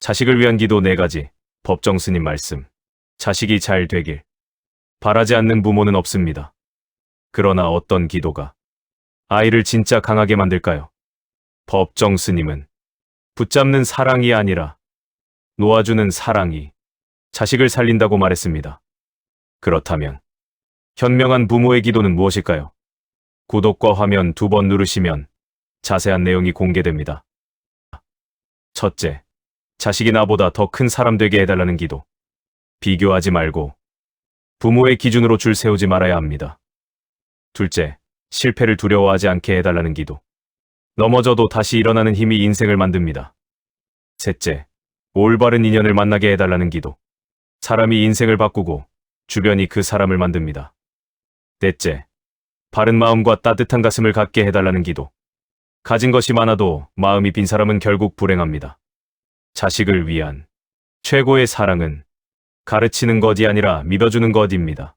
자식을 위한 기도 네 가지. 법정 스님 말씀. 자식이 잘 되길. 바라지 않는 부모는 없습니다. 그러나 어떤 기도가 아이를 진짜 강하게 만들까요? 법정 스님은 붙잡는 사랑이 아니라 놓아주는 사랑이 자식을 살린다고 말했습니다. 그렇다면 현명한 부모의 기도는 무엇일까요? 구독과 화면 두 번 누르시면 자세한 내용이 공개됩니다. 첫째, 자식이 나보다 더 큰 사람 되게 해달라는 기도. 비교하지 말고 부모의 기준으로 줄 세우지 말아야 합니다. 둘째, 실패를 두려워하지 않게 해달라는 기도. 넘어져도 다시 일어나는 힘이 인생을 만듭니다. 셋째, 올바른 인연을 만나게 해달라는 기도. 사람이 인생을 바꾸고 주변이 그 사람을 만듭니다. 넷째, 바른 마음과 따뜻한 가슴을 갖게 해달라는 기도. 가진 것이 많아도 마음이 빈 사람은 결국 불행합니다. 자식을 위한 최고의 사랑은 가르치는 것이 아니라 믿어주는 것입니다.